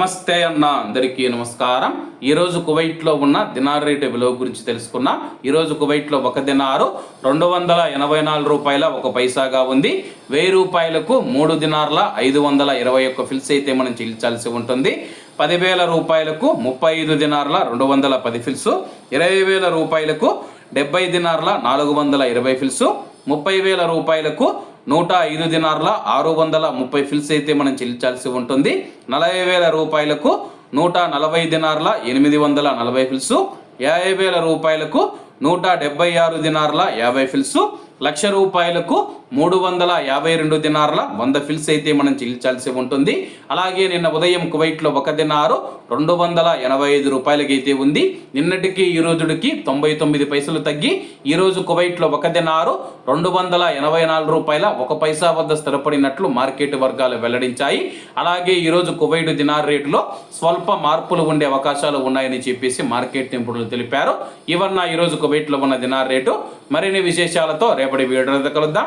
నమస్తే అన్న అందరికీ నమస్కారం. ఈరోజు కువైట్లో ఉన్న దినార్ రేటు విలువ గురించి తెలుసుకున్నాం. ఈరోజు కువైట్లో ఒక దినారు రెండు వందల ఎనభై నాలుగు రూపాయల ఒక పైసాగా ఉంది. వెయ్యి రూపాయలకు మూడు దినార్ల ఐదు వందల ఇరవై ఒక్క ఫిల్స్ అయితే మనం చెల్లించాల్సి ఉంటుంది. పదివేల రూపాయలకు ముప్పై ఐదు దినార్ల రెండు వందల పది ఫిల్స్. ఇరవై వేల రూపాయలకు డెబ్బై దినార్ల నాలుగు వందల ఇరవై ఫిల్స్. ముప్పై వేల రూపాయలకు నూట ఐదు దినార్ల ఆరు వందల ముప్పై ఫిల్స్ అయితే మనం చెల్లించాల్సి ఉంటుంది. నలభై వేల రూపాయలకు నూట నలభై దినార్ల ఎనిమిది వందల నలభై ఫిల్సు. యాభై వేల రూపాయలకు నూట డెబ్బై ఆరు దినార్ల యాభై ఫిల్సు. లక్ష రూపాయలకు మూడు వందల యాభై రెండు దినార్ల వంద ఫిల్స్ అయితే మనం చెల్లించాల్సి ఉంటుంది. అలాగే నిన్న ఉదయం కువైట్లో ఒక దినారు రెండు వందల ఎనభై ఐదు రూపాయలకైతే ఉంది. నిన్నటికి ఈ రోజుడికి తొంభై తొమ్మిది పైసలు తగ్గి ఈరోజు కువైట్లో ఒక దినారు రెండు వందల ఎనభై నాలుగు రూపాయల ఒక పైసా వద్ద స్థిరపడినట్లు మార్కెట్ వర్గాలు వెల్లడించాయి. అలాగే ఈరోజు కువైట్ దినార్ రేటులో స్వల్ప మార్పులు ఉండే అవకాశాలు ఉన్నాయని చెప్పేసి మార్కెట్ నిపుణులు తెలిపారు. ఇవన్న ఈరోజు కువైట్లో ఉన్న దినార్ రేటు. మరిన్ని విశేషాలతో రేపటి వీడియో కలుద్దాం.